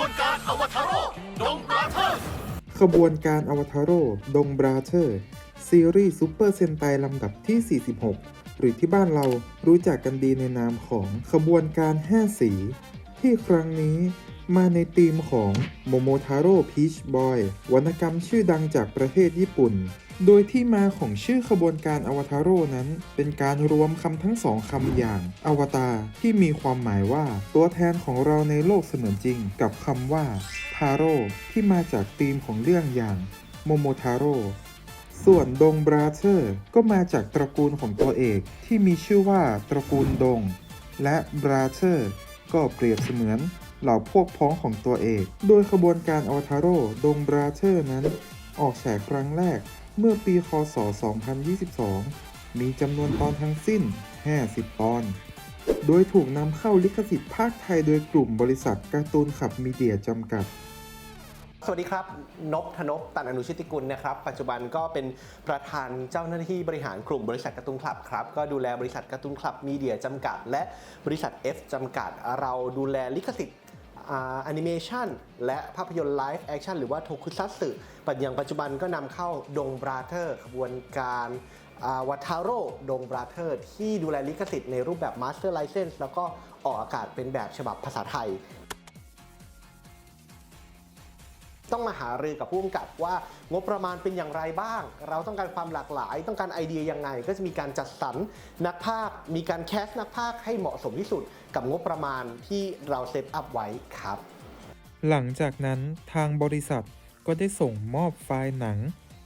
วนการอวตารโรดงบราเธอร์ขบวนการอวตารโรดงบราเธอร์ ซีรีส์ซูเปอร์เซนไตลำดับที่ 46 หรือที่บ้านเรารู้จักกันดีในนามของขบวนการ 5 สี ที่ครั้งนี้มาในธีมของโมโมทาโร่พีชบอยวรรณกรรมชื่อดังจากประเทศญี่ปุ่น โดยที่มาของชื่อขบวนการอวตารโรนั้น เป็นการรวมคำทั้งสองคำอย่างอวตารที่มีความหมายว่าตัวแทนของเราในโลกเสมือนจริง กับคำว่าทาโร่ที่มาจากธีมของเรื่องอย่างโมโมทาโร่ส่วนดงบราเธอร์ก็มาจากตระกูลของตัวเอกที่มีชื่อว่าตระกูลดง และบราเธอร์ก็เปรียบเสมือนเหล่าพวกพ้องของตัวเอก โดยขบวนการอวตารโรดงบราเธอร์นั้น ออกฉายครั้งแรก เมื่อปีคศ 2022 มีจำนวนตอนทั้งสิ้น 50 ตอน โดยถูกนำเข้าลิขสิทธิ์ภาคไทยโดยกลุ่มบริษัทการ์ตูนขับมีเดียจำกัดสวัสดีครับ นพธนพตันอนุชิติกุลนะครับ ปัจจุบันก็เป็นประธานเจ้าหน้าที่บริหารกลุ่มบริษัทการ์ตูนคลับครับ ก็ดูแลบริษัทการ์ตูนคลับมีเดียจำกัด และบริษัท F จำกัด เราดูแลลิขสิทธิ์ แอนิเมชันและภาพยนตร์ไลฟ์แอคชั่นหรือว่าโทคุซัตสึปัจจุบันปัจจุบันก็นำเข้าดงบราเธอร์ขบวนการวัตาโร่ดงบราเธอร์ที่ดูแลลิขสิทธิ์ในรูปแบบมาสเตอร์ไลเซนส์แล้วก็ออกอากาศเป็นแบบฉบับภาษาไทย ต้องมาหารือกับผู้กำกับว่างบประมาณเป็นอย่างไรบ้าง เราต้องการความหลากหลาย ต้องการไอเดียยังไง ก็จะมีการจัดสรรนักภาค มีการแคสต์นักภาคให้เหมาะสมที่สุดกับงบประมาณที่เราเซตอัพไว้ครับ หลังจากนั้นทางบริษัทก็ได้ส่งมอบไฟล์หนัง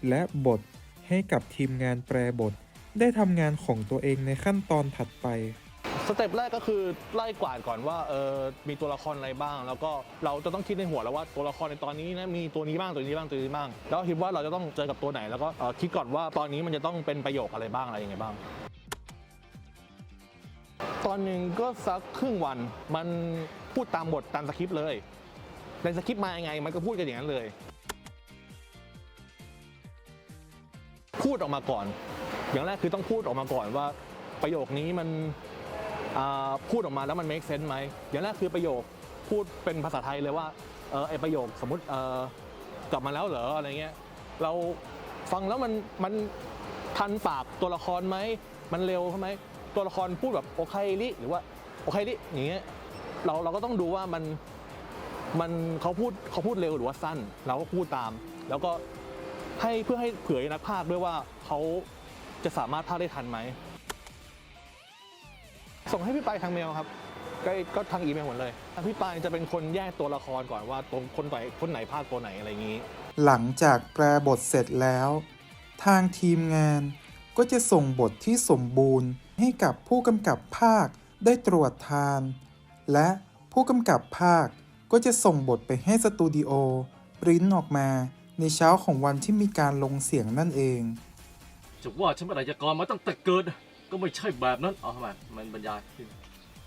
และบทให้กับทีมงานแปลบท ได้ทำงานของตัวเองในขั้นตอนถัดไป สเต็ปแรกก็คือไล่กวาดก่อนว่าเออมีตัวละครอะไรบ้าง แล้วก็เราจะต้องคิดในหัวแล้วว่าตัวละครในตอนนี้นะมีตัวนี้บ้างตัวนี้บ้างตัวนี้บ้าง แล้วคิดว่าเราจะต้องเจอกับตัวไหน แล้วก็คิดก่อนว่าตอนนี้มันจะต้องเป็นประโยคอะไรบ้างอะไรยังไงบ้างตอนหนึ่งก็สักครึ่งวันมันพูดตามบทตามสคริปต์เลยในสคริปต์มายังไง มันก็พูดกันอย่างนั้นเลย พูดออกมาก่อน อย่างแรกคือต้องพูดออกมาก่อนว่าประโยคนี้มัน พูดออกมาแล้วมัน make sense ไหมอย่างแรกคือประโยคพูดเป็นภาษาไทยเลยว่าเออไอประโยคสมมติเออกลับมาแล้วเหรออะไรเงี้ยเราฟังแล้วมันมันทันปากตัวละครไหมมันเร็วใช่ไหมตัวละครพูดแบบโอเคลิหรือว่าโอเคลิอย่างเงี้ยเราเราก็ต้องดูว่ามันมันเขาพูดเขาพูดเร็วหรือว่าสั้น เราก็พูดตาม แล้วก็ให้เพื่อให้เผื่อนักพากย์ด้วยว่าเขาจะสามารถพากได้ทันไหม ส่งให้พี่ปายทางเมลครับก็ก็ทางอีเมลหมดเลยพี่ปายจะเป็นคนแยกตัวละครก่อนว่าตรงคนไหนคนไหนภาคตัวไหนอะไรอย่างนี้ หลังจากแปลบทเสร็จแล้ว ทางทีมงานก็จะส่งบทที่สมบูรณ์ให้กับผู้กำกับภาคได้ตรวจทาน และผู้กำกับภาคก็จะส่งบทไปให้สตูดิโอปริ้นออกมาในเช้าของวันที่มีการลงเสียงนั่นเอง จะว่าฉันเป็นอาชญากรมาตั้งแต่เกิด ก็ไม่ใช่แบบนั้นเอาทำไมมันบรรยาย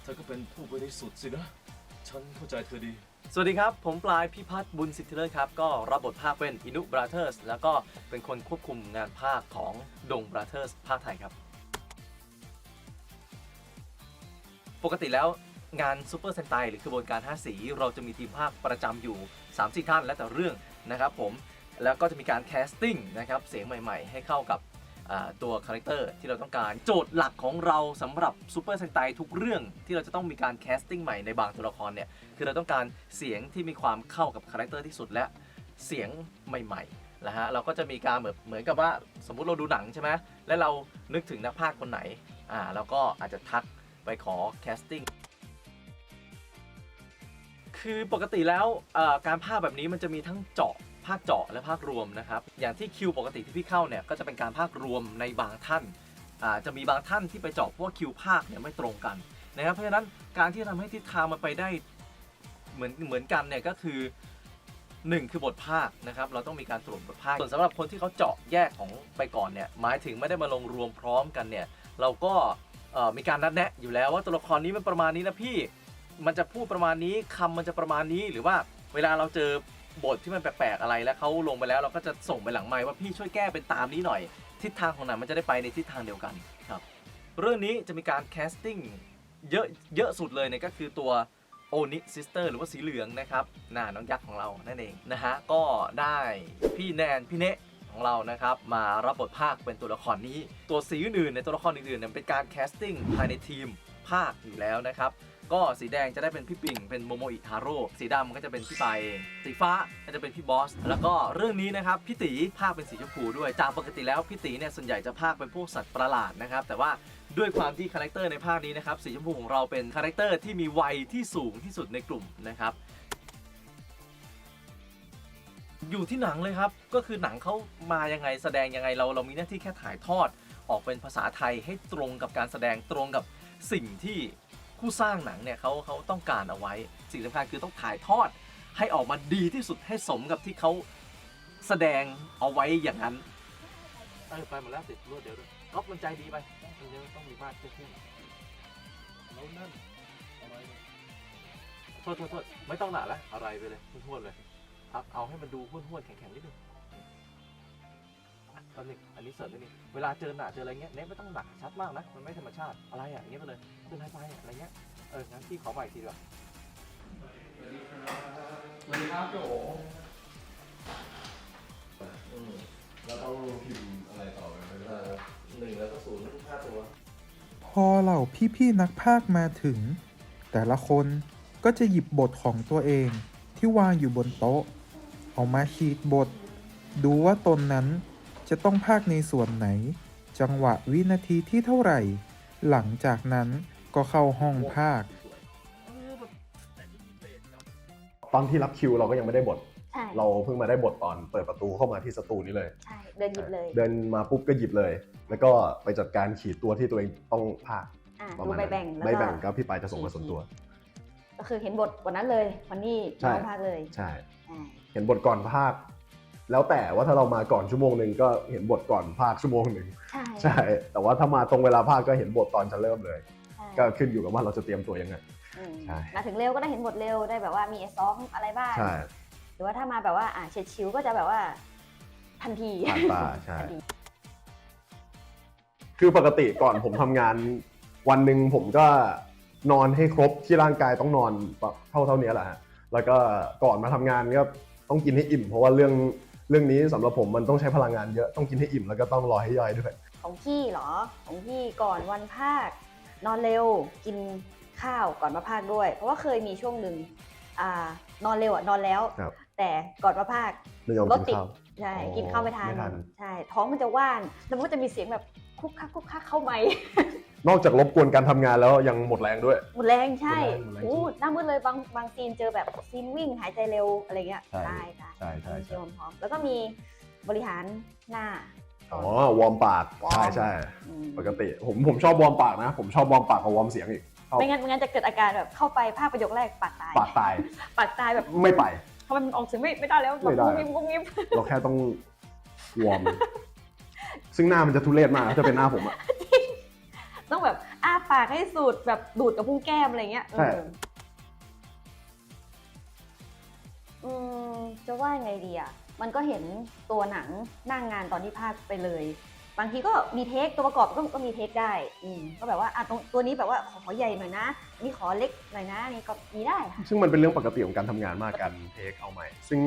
เธอก็เป็นผู้บริสุทธิ์สินะ ฉันเข้าใจเธอดี สวัสดีครับ ผมปลายพิพัฒน์บุญสิทธิเลิศครับ ก็รับบทภาคเป็นอินุบราเธอร์สแล้วก็เป็นคนควบคุมงานภาคของดงบราเธอร์สภาคไทยครับ ปกติแล้วงานซูเปอร์เซนไตหรือกระบวนการ 5 สี เราจะมีทีมภาคประจำอยู่ 3-4 ท่านและแต่เรื่องนะครับผมแล้วก็จะมีการแคสติ้งนะครับเสียงใหม่ ๆ ให้เข้ากับ ตัวคาแรคเตอร์ที่เราต้องการ โจทย์หลักของเราสำหรับซูเปอร์เซนไตทุกเรื่องที่เราจะต้องมีการแคสติ้งใหม่ในบางตัวละครเนี่ยคือเราต้องการเสียงที่มีความเข้ากับคาแรคเตอร์ที่สุดและเสียงใหม่ๆนะฮะเราก็จะมีการแบบเหมือนกับว่าสมมุติเราดูหนังใช่ไหมและเรานึกถึงนักพากย์คนไหนอ่าเราก็อาจจะทักไปขอแคสติ้งคือปกติแล้วการพากย์แบบนี้มันจะมีทั้งเจาะ ภาคเจาะและภาครวมนะครับ อย่างที่คิวปกติที่พี่เข้าเนี่ยก็จะเป็นการภาครวมในบางท่านอาจะมีบางท่านที่ไปเจาะเพราะว่าคิวภาคเนี่ยไม่ตรงกันนะครับ เพราะฉะนั้นการที่ทำให้ทิศทางมันไปได้เหมือนเหมือนกันเนี่ยก็คือ 1 คือบทภาคนะครับ เราต้องมีการตรวจบทภาค ส่วนสำหรับคนที่เขาเจาะแยกของไปก่อนเนี่ยหมายถึงไม่ได้มาลงรวมพร้อมกันเนี่ยเราก็มีการนัดแนะอยู่แล้วว่าตัวละครนี้มันประมาณนี้นะพี่ มันจะพูดประมาณนี้คำมันจะประมาณนี้หรือว่าเวลาเราเจอ บทที่มันแปลกๆอะไรแล้วเขาลงไปแล้วเราก็จะส่งไปหลังไมค์ว่าพี่ช่วยแก้เป็นตามนี้หน่อย ทิศทางของหนังมันจะได้ไปในทิศทางเดียวกันครับ เรื่องนี้จะมีการแคสติ้งเยอะเยอะสุดเลยเนี่ยก็คือตัวโอนิซิสเตอร์หรือว่าสีเหลืองนะครับน่าน้องยักษ์ของเรานั่นเองนะฮะก็ได้พี่แนนพี่เนะของเรานะครับมารับบทภาคเป็นตัวละครนี้ ตัวสีอื่นๆในตัวละครอื่นๆเนี่ยเป็นการแคสติ้งภายในทีมภาคอยู่แล้วนะครับ ก็สีแดงจะได้เป็นพี่ปิ่งเป็นโมโมอิทาโร่สีดำก็จะเป็นพี่ปายเอง สีฟ้าก็จะเป็นพี่บอส แล้วก็เรื่องนี้นะครับพี่ตีภาคเป็นสีชมพูด้วย จากปกติแล้วพี่ตีเนี่ยส่วนใหญ่จะภาคเป็นพวกสัตว์ประหลาดนะครับ แต่ว่าด้วยความที่คาแรคเตอร์ในภาคนี้นะครับสีชมพูของเราเป็นคาแรคเตอร์ที่มีวัยที่สูงที่สุดในกลุ่มนะครับอยู่ที่หนังเลยครับ ก็คือหนังเขามายังไงแสดงยังไงเราเรามีหน้าที่แค่ถ่ายทอด ออกเป็นภาษาไทยให้ตรงกับการแสดงตรงกับสิ่งที่ ผู้สร้างหนังเนี่ยเขาเขาต้องการเอาไว้ สิ่งสำคัญคือต้องถ่ายทอดให้ออกมาดีที่สุดให้สมกับที่เขาแสดงเอาไว้อย่างนั้นเออไปหมดแล้วติรวดเดียวด้วยก๊อฟมันใจดีไปมันยังต้องมีมากขึ้นแล้วนั่นอะไรโทษโทษโทษไม่ต้องหนาแล้วอะไรไปเลยทุ่นๆเลยครับเอาให้มันดูห้วนๆแข็งๆนิดนึง ตอนนี้อันนี้เสริมนิดนึงเวลาเจอหนาเจออะไรเงี้ยเน้นไม่ต้องหนักชัดมากนะมันไม่ธรรมชาติอะไรอะอย่างเงี้ยไปเลยเป็นไรไปอะอะไรเงี้ยเอองั้นพี่ขอใหม่อีกทีดีกว่าสวัสดีครับโจแล้วต้องพิมพ์อะไรต่อไปไหมหนึ่งแล้วก็ศูนย์ทุกห้าตัว พอเหล่าพี่ๆนักพากย์มาถึง แต่ละคนก็จะหยิบบทของตัวเองที่วางอยู่บนโต๊ะ เอามาขีดบท ดูว่าตนนั้น จะต้องพากย์ในส่วนไหน จังหวะวินาทีที่เท่าไหร่ หลังจากนั้นก็เข้าห้องพากย์ตอนที่รับคิวเราก็ยังไม่ได้บท ใช่เราเพิ่งมาได้บทตอนเปิดประตูเข้ามาที่สตูนี้เลย ใช่ เดินหยิบเลย เดินมาปุ๊บก็หยิบเลย แล้วก็ไปจัดการขีดตัวที่ตัวเองต้องพากย์อ่าประดูมาณใบนั้นแบ่งแล้วใบก็ แบ่งก็พี่ปายจะส่งมาส่วนตัว ก็คือเห็นบทวันนั้นเลย วันนี้ใช่ น้องพากเลยใช่ อ่าเห็นบทก่อนพากย์ แล้วแต่ว่าถ้าเรามาก่อนชั่วโมงหนึ่งก็เห็นบทก่อนพากย์ชั่วโมงหนึ่งใช่ใช่ แต่ว่าถ้ามาตรงเวลาพากย์ก็เห็นบทตอนจะเริ่มเลยใช่ก็ขึ้นอยู่กับว่าเราจะเตรียมตัวยังไงอืมใช่มาถึงเร็วก็ได้เห็นบทเร็วได้แบบว่ามีซ้อมอะไรบ้างใช่หรือว่าถ้ามาแบบว่าอ่าเฉียดชิวก็จะแบบว่าทันทีผ่านตาใช่ทันทีคือปกติก่อนผมทำงานวันหนึ่งผมก็นอนให้ครบที่ร่างกายต้องนอนแบบเท่าเท่านี้แหละฮะแล้วก็ก่อนมาทำงานก็ต้องกินให้อิ่ม เพราะว่าเรื่อง เรื่องนี้สำหรับผมมันต้องใช้พลังงานเยอะต้องกินให้อิ่มแล้วก็ต้องรอให้ย่อยด้วย ของพี่เหรอ ของพี่ก่อนวันภาคนอนเร็วกินข้าวก่อนมาภาคด้วย เพราะว่าเคยมีช่วงหนึ่งอ่านอนเร็วอะนอนแล้ว ครับแต่ก่อนมาภาคไม่ยอมรถกินติดข้าว ใช่อ๋อกินข้าวไม่ทันไม่ทัน ใช่ท้องมันจะว่างแล้วมันก็จะมีเสียงแบบคุกคักคุกคักเข้าไหม นอกจากรบกวนการทำงานแล้วยังหมดแรงด้วย หมดแรงใช่หมดแรงหมดแรงโอ้หน้ามืดเลยบางบางซีนเจอแบบซีนวิ่งหายใจเร็วอะไรเงี้ยใช่ได้ได้ใช่ใช่ใช่เตรียมพร้อมแล้วก็มีบริหารหน้า อ๋อวอร์มปากวอร์ม ใช่ใช่มปกติ ผมผมชอบวอร์มปากนะ ผมชอบวอร์มปากกับวอร์มเสียงอีกชอบไม่งั้นไม่งั้นจะเกิดอาการแบบเข้าไปภาคประโยคแรกปากตายปากตายปากตายแบบไม่ไป ทำไมมันออกเสียงไม่ไม่ได้แล้วไม่ได้ งุ้มงิ้มงุ้มงิ้มเราแค่ต้องวอร์มซึ่งหน้ามันจะทุเรศมากนะถ้าเป็นหน้าผมอะ ต้องแบบอ้าปากให้สุดแบบดูดกับพุ้งแก้มอะไรเงี้ยใช่เอออืมจะว่ายังไงดีอะ มันก็เห็นตัวหนังหน้างงานตอนที่ภาคไปเลย บางทีก็มีเทคตัวประกอบก็ก็มีเทคได้อืมก็แบบว่าอะตรงตัวนี้แบบว่าขอขอใหญ่หน่อยนะอันนี่ขอเล็กหน่อยนะอันนี่ก็มีได้ค่ะ ซึ่งมันเป็นเรื่องปกติของการทำงานมากการเทคเอาใหม่ ซึ่ง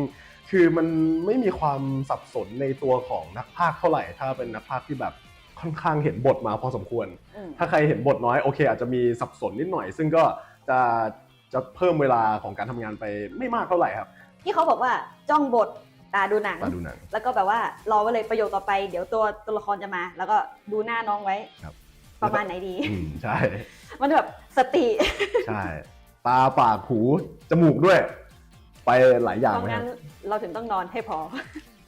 คือมันไม่มีความสับสนในตัวของนักพากย์เท่าไหร่ ถ้าเป็นนักพากย์ที่แบบ ค่อนข้างเห็นบทมาพอสมควรอืมถ้าใครเห็นบทน้อยโอเค อาจจะมีสับสนนิดหน่อย ซึ่งก็จะจะเพิ่มเวลาของการทำงานไปไม่มากเท่าไหร่ครับ ที่เขาบอกว่าจ้องบทตาดูหนัง มาดูหนัง แล้วก็แบบว่ารอไว้เลยประโยคต่อไป เดี๋ยวตัวตัวละครจะมา แล้วก็ดูหน้าน้องไว้ ครับประมาณไหนดี อืมใช่ มันแบบสติใช่ ตาปากหู จมูกด้วย ไปหลายอย่างเพราะไหมคงั้รันบเราถึงต้องนอนให้พอ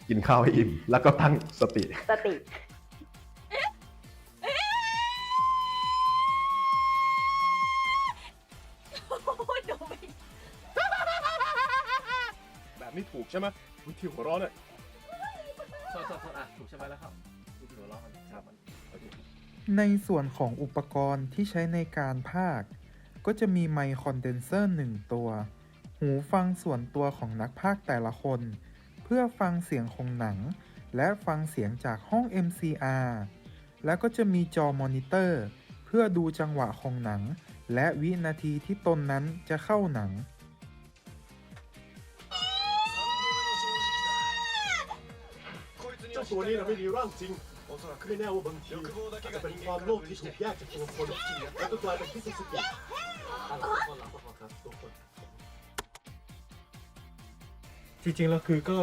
กินข้าวให้อิ่ม แล้วก็ตั้งสติสติ นี้ถูกใช่ไหมวิธีหัวเร้อนเนี่ยโทษโทษโทษอะถูกใช่ไหมแล้วครับดูที่หัวเราะมันครับมันโอเคในส่วนของอุปกรณ์ที่ใช้ในการพากย์ก็จะมีไมค์คอนเดนเซอร์หนึ่งตัว หูฟังส่วนตัวของนักพากย์แต่ละคน เพื่อฟังเสียงของหนัง และฟังเสียงจากห้อง MCR แล้วก็จะมีจอมอนิเตอร์ เพื่อดูจังหวะของหนัง และวินาทีที่ตนนั้นจะเข้าหนัง ตัวนี้เราไม่มีร่างจริงไม่แน่ว่าบางทีอาจจะเป็นความโลภที่ถูกแยกจากตัวคนแล้วก็กลายเป็นพิษสุกิจริงๆแล้วคือก็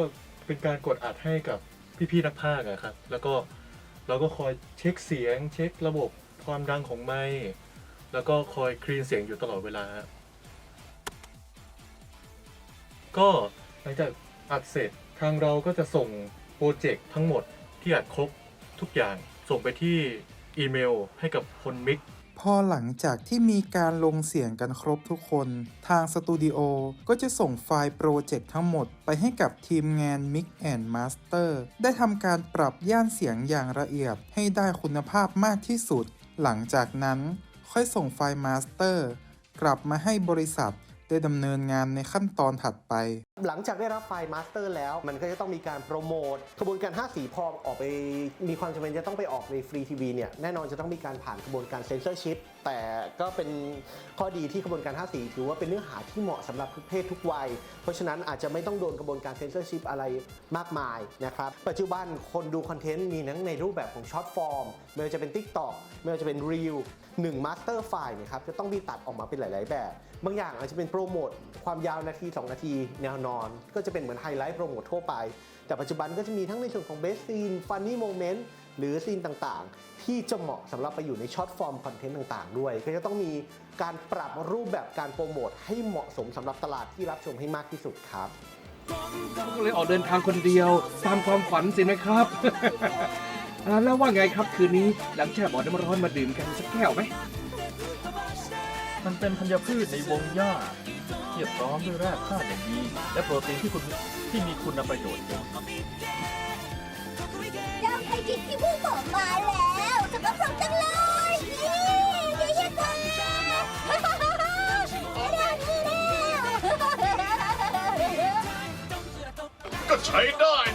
เป็นการกดอัดให้กับพี่ๆนักพากย์อะครับ แล้วก็เราก็คอยเช็คเสียง เช็คระบบความดังของไมค์แล้วก็คอยคลีนเสียงอยู่ตลอดเวลาก็หลังจากอัดเสร็จทางเราก็จะส่ง โปรเจกต์ทั้งหมดที่อัดครบทุกอย่างส่งไปที่อีเมลให้กับคนมิกพอหลังจากที่มีการลงเสียงกันครบทุกคน ทางสตูดิโอก็จะส่งไฟล์โปรเจกต์ทั้งหมดไปให้กับทีมงาน Mix and Master ได้ทำการปรับย่านเสียงอย่างละเอียดให้ได้คุณภาพมากที่สุด หลังจากนั้นค่อยส่งไฟล์มาสเตอร์กลับมาให้บริษัท ได้ดำเนินงานในขั้นตอนถัดไป หลังจากได้รับไฟล์มาสเตอร์แล้ว มันก็จะต้องมีการโปรโมทกระบวนการ 5 สีพอออกไปมีความจำเป็นจะต้องไปออกในฟรีทีวีเนี่ยแน่นอนจะต้องมีการผ่านกระบวนการเซนเซอร์ชิพแต่ก็เป็นข้อดีที่กระบวนการ5สีถือว่าเป็นเนื้อหาที่เหมาะสำหรับทุกเพศทุกวัย เพราะฉะนั้นอาจจะไม่ต้องโดนกระบวนการเซนเซอร์ชิพอะไรมากมายนะครับ ปัจจุบันคนดูคอนเทนต์มีทั้งในรูปแบบของช็อตฟอร์มไม่ว่าจะเป็น TikTok ไม่ว่าจะเป็น Reel หนึ่งมาสเตอร์ไฟล์เนี่ยครับจะต้องมีตัดออกมาเป็นหลาย ๆ แบบ บางอย่างอาจจะเป็นโปรโมทความยาวนาที 2 นาที แนวนอน ก็จะเป็นเหมือนไฮไลท์โปรโมททั่วไป แต่ปัจจุบันก็จะมีทั้งในส่วนของเบสซีนฟันนี่โมเมนต์ หรือซีนต่างๆ ที่จะเหมาะสำหรับไปอยู่ในช็อตฟอร์มคอนเทนต์ต่างๆ ด้วย ก็จะต้องมีการปรับรูปแบบการโปรโมทให้เหมาะสมสำหรับตลาดที่รับชมให้มากที่สุดครับก็เลยออกเดินทางคนเดียวตามความฝันสินะครับ อ่าแล้วว่าไงครับคืนนี้หลังแช่บ่อน้ำร้อนมาดื่มกันสักแก้วไหมมันเป็นธัญพืชในวงหญ้าที่พร้อมด้วยแร่ธาตุอย่างดีและโปรตีนที่คุณที่มีคุณประโยชน์เยอะดาว ไทยกิจที่ผู้บอกมาแล้วจะก็พร้อมจังเลยนี่เยี่ยมเลยเอ๊ะดาวนี่แล้วก็ใช้ได้